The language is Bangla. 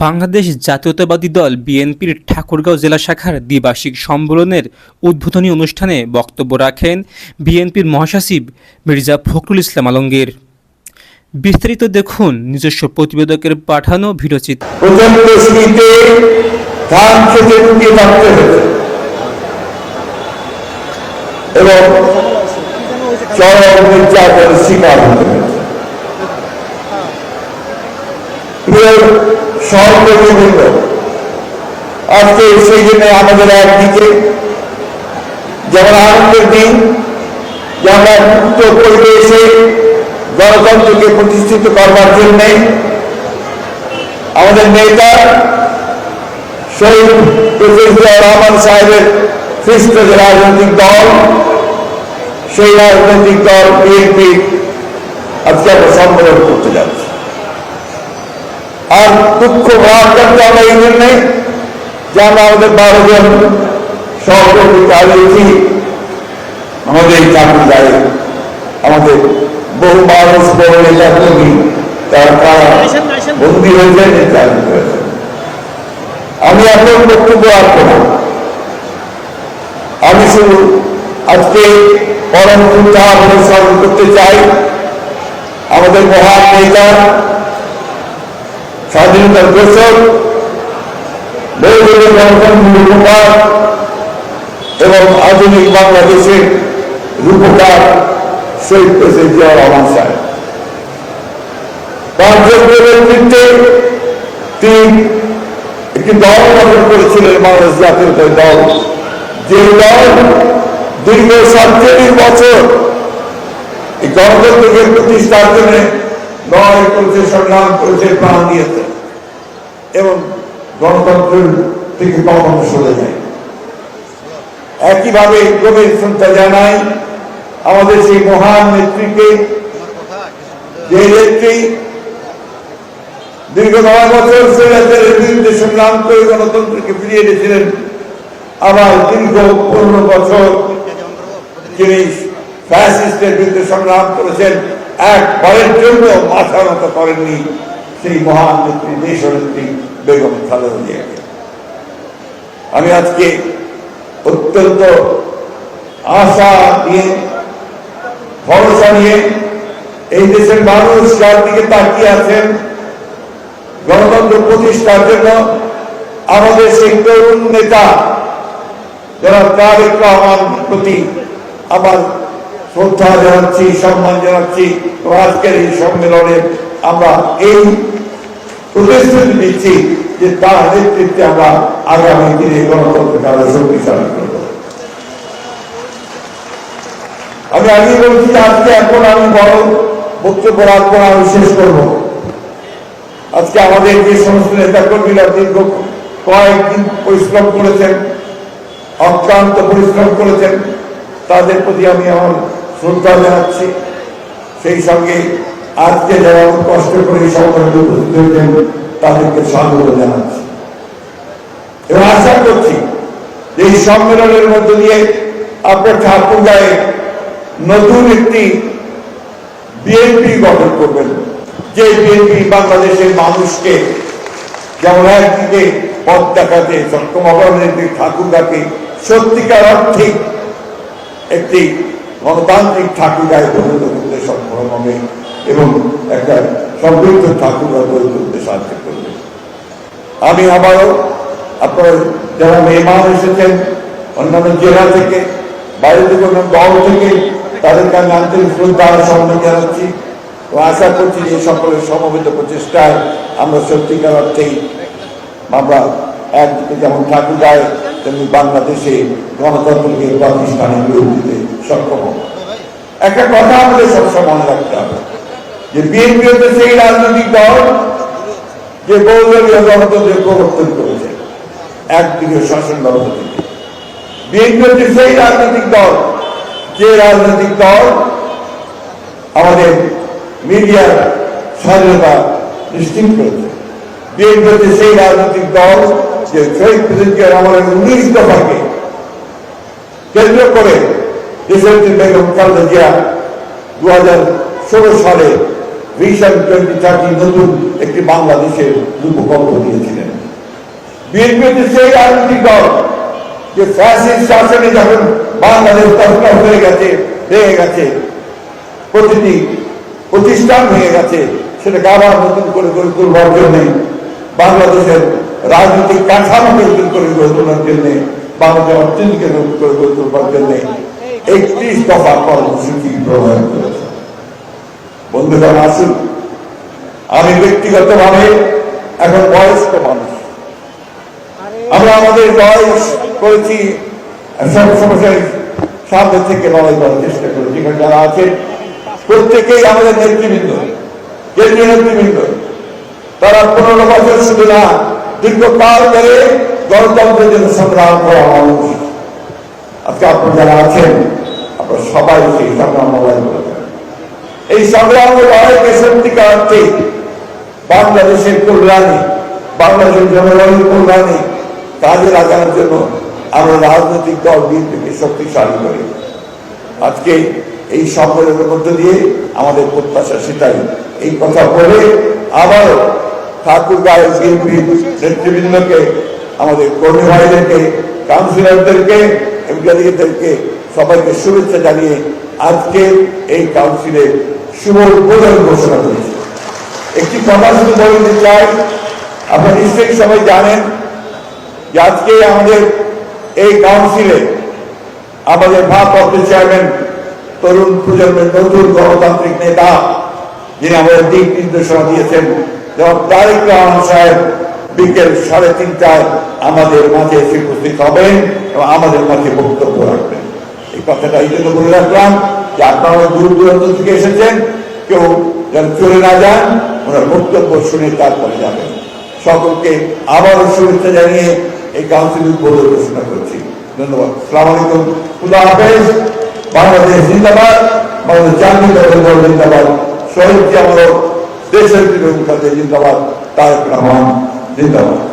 বাংলাদেশ জাতীয়তাবাদী দল বিএনপির ঠাকুরগাঁও জেলা শাখার দ্বিবার্ষিক সম্মেলনের উদ্বোধনী অনুষ্ঠানে বক্তব্য রাখেন বিএনপির মহাসচিব মির্জা ফখরুল ইসলাম আলমগীর। বিস্তারিত দেখুন নিজস্ব প্রতিবেদকের পাঠানো হয়েছে। এবং চরম শিকার হতে হয়েছে প্রিয় সহকর্মীবৃন্দ আজকে সেই জন্য আমাদের একদিকে যেমন আনন্দের দিন যে আমরা মুক্ত পরিবেশে গণতন্ত্রকে প্রতিষ্ঠিত করবার জন্যে আমাদের নেতা শহীদ প্রফেসর রহমান সাহেবের সৃষ্ট যে রাজনৈতিক দল সেই রাজনৈতিক দল বিএনপি আজকে আমরা সম্মেলন করতে যাচ্ছি আর দুঃখ ভাগ করতে আমরা এই জন্যে যে আমরা আমাদের বারো জন সহকর্মী হারিয়েছি আমাদের এই চাকরি দায়ে আমাদের বহু মানুষ বড় কর্মী তার কারা বন্দী হয়েছে নির্যাতিত হয়েছে আমি এখন বক্তব্য রাখব না। আমি শুধু আজকে পরম চিন্তা অনুসরণ করতে চাই। আমাদের মহান নেতা স্বাধীনতার ঘোষক বহুদলীয় গণতন্ত্রের রূপকার এবং আধুনিক বাংলাদেশের রূপকার শহীদ প্রেসিডেন্ট জিয়া রহমান সাহেব। তার তিনি একটি দল গঠন করেছিলেন, বাংলাদেশ জাতীয়তাবাদী দল। যে দল দীর্ঘ সাতচল্লিশ বছর এই গণতন্ত্রকে প্রতিষ্ঠার জন্য লড়াই করেছে, সংগ্রাম করেছে, প্রাণ দিয়েছে। এবং গণতন্ত্রের থেকে কখনো সরে যায়। একইভাবে গভীর শ্রদ্ধা জানাই আমাদের সেই মহান নেত্রীকে যে নেত্রী দীর্ঘ নয় বছর স্বৈরাচারের বিরুদ্ধে সংগ্রাম করে গণতন্ত্রকে ফিরিয়ে এনেছিলেন, আবার দীর্ঘ পনেরো বছর যিনি ফ্যাসিস্টের বিরুদ্ধে সংগ্রাম করেছেন। একবারের জন্য মাথা নত করেননি সেই মহান নেত্রী, দেশনেত্রী বেগম খালেদা আমি আজকে অত্যন্ত আশা নিয়ে, ভরসা নিয়ে এই দেশের মানুষ যার দিকে তাকিয়ে আছেন, গণতন্ত্র প্রতিষ্ঠার জন্য আমাদের সেই তরুণ নেতা যারা তারেক রহমান প্রতি আমার শ্রদ্ধা জানাচ্ছি, সম্মান জানাচ্ছি আজকের এই সম্মেলনে আমরা এই প্রতিশ্রুতি দিচ্ছি যে তার নেতৃত্বে আমরা আগামী দিনে গণতন্ত্রকে শক্তিশালী আমি আগে বলছি আজকে এখন আমি বড় বক্তব্য রাখব আমি শেষ করব। আজকে আমাদের যে সমস্ত নেতা কর্মীরা দীর্ঘ কয়েকদিন পরিশ্রম করেছেন, অক্লান্ত পরিশ্রম করেছেন, তাদের প্রতি আমি আমার শ্রদ্ধা জানাচ্ছি সেই সঙ্গে আজকে যারা কষ্ট করে তাদেরকে স্বাগত জানাচ্ছি। এবং আশা করছি যে এই সম্মেলনের মধ্য দিয়ে আপনার ঠাকুর গায়ে নতুন একটি বিএনপি গঠন করবেন। যে বিএনপি বাংলাদেশের মানুষকে যেমন একদিকে পথ দেখাতে সক্ষম অবরণের ঠাকুরগাকে সত্যিকার অর্থে একটি গণতান্ত্রিক ঠাকুরগায় পরিণত করতে সক্ষম হবে এবং একটা সমৃদ্ধ ঠাকুরগা গড়ে তুলতে সাহায্য করবে আমি আবারও আপনার যারা মেহমান এসেছেন, অন্যান্য জেলা থেকে, বাইরে থেকে অন্য দল থেকে, তাদেরকে আমি আন্তরিক শ্রদ্ধা সম্মান জানাচ্ছি ও আশা করছি যে সকলের সমবেত প্রচেষ্টায় আমরা সত্যিকার অর্থেই আমরা একদিকে যেমন ঠাকুর গায়ে তেমনি বাংলাদেশে গণতন্ত্রকে প্রতিষ্ঠানে গড়ে দিতে সক্ষম। একটা কথা আমাদের সবসময় মনে রাখতে হবে। যে বিএনপি হচ্ছে সেই রাজনৈতিক দল যে বহুদলীয় গণতন্ত্রের প্রবর্তন করেছে। একদিকে শাসন থেকে বিএনপি হচ্ছে সেই রাজনৈতিক দল যে রাজনৈতিক দল আমাদের মিডিয়ার স্বাধীনতা নিশ্চিত করেছে। বিএনপি হচ্ছে সেই রাজনৈতিক দল যে শহীদ প্রেসিডেন্ট আমাদের উনিশ দফাকে কেন্দ্র করে দেশের বেগম খালেদা জিয়া দু হাজার ষোলো সালে ভিশন টোয়েন্টি থার্টি নতুন একটি বাংলাদেশের রূপকল্প দিয়েছিলেন। বিএনপি সেই রাজনৈতিক দল যে ফ্যাসিস্ট শাসনে যখন বাংলাদেশ তৎকাল হয়ে গেছে, ভেঙে গেছে, প্রতিটি প্রতিষ্ঠান ভেঙে গেছে, সেটাকে আবার নতুন করে গড়ে তুলবার জন্য, বাংলাদেশের রাজনৈতিক কাঠামোকে নতুন করে গড়ে তোলার জন্য, বাংলাদেশ অর্থনীতিকে নতুন করে গড়ে তুলবার জন্য একত্রিশ দফা কর্মসূচি প্রণয়ন করেছে বন্ধুগণ আসুন। আমি ব্যক্তিগতভাবে এখন বয়স্ক মানুষ। আমরা আমাদের বয়স করেছি, সব সামনে থেকে লড়াই করার চেষ্টা করেছি, এখানে যারা আছেন প্রত্যেকেই আমাদের নেতৃবৃন্দ, কেন্দ্রীয় নেতৃবৃন্দ। তারা পনেরো বছর শুধু না, দীর্ঘকাল ধরে গণতন্ত্রের জন্য সংগ্রাম করা মানুষ। আজকে আপনারা যারা আছেন, আপনারা সবাই সেই সংগ্রাম মোবাইল করেছেন এই সংগ্রাম লড়াইকে সত্যিকার অর্থে বাংলাদেশের কল্যাণে, বাংলাদেশের জনগণের কল্যাণে কাজে লাগানোর জন্য আমরা রাজনৈতিক দল বিএনপিকে শক্তিশালী করি। আজকে এই সম্মেলনের মধ্য দিয়ে আমাদের প্রত্যাশা সেটাই। এই কথা বলে আবারও ঠাকুর গায়ের বিএনপি নেতৃবৃন্দকে, আমাদের কর্মী ভাইদেরকে, কাউন্সিলরদেরকে এবং ডেলিগেটদেরকে সবাইকে শুভেচ্ছা জানিয়ে আজকে এই কাউন্সিলে শুভ উদ্বোধন ঘোষণা করেছে। একটি কথা শুধু বলে দিতে চাই, আপনারা নিশ্চয়ই সবাই জানেন যে আজকে আমাদের এই কাউন্সিলে আমাদের ভারপ্রাপ্ত চেয়ারম্যান, তরুণ প্রজন্মের নতুন গণতান্ত্রিক নেতা যিনি আমাদের দিক নির্দেশনা দিয়েছেন যেমন তারেক রহমান সাহেব বিকেল সাড়ে তিনটায় আমাদের মাঝে এসে উপস্থিত হবেন এবং আমাদের মাঝে বক্তব্য রাখবেন। এই কথাটা এই জন্য বলে রাখলাম যে আপনারা দূর দূরান্ত থেকে এসেছেন, কেউ যেন চলে না যান, ওনার বক্তব্য শুনে তারপরে যাবেন। সকলকে আবারও শুভেচ্ছা জানিয়ে এই কাউন্সিল উদ্বোধন ঘোষণা করছি। ধন্যবাদ। সালাম আলাইকুম। খুদা হাফেজ। বাংলাদেশ জিন্দাবাদ। বাংলাদেশ জাতীয় দল জিন্দাবাদ। শহীদ আমার দেশের মুখার্জি জিন্দাবাদ। তারেক রহমান। জিন্দাবাদ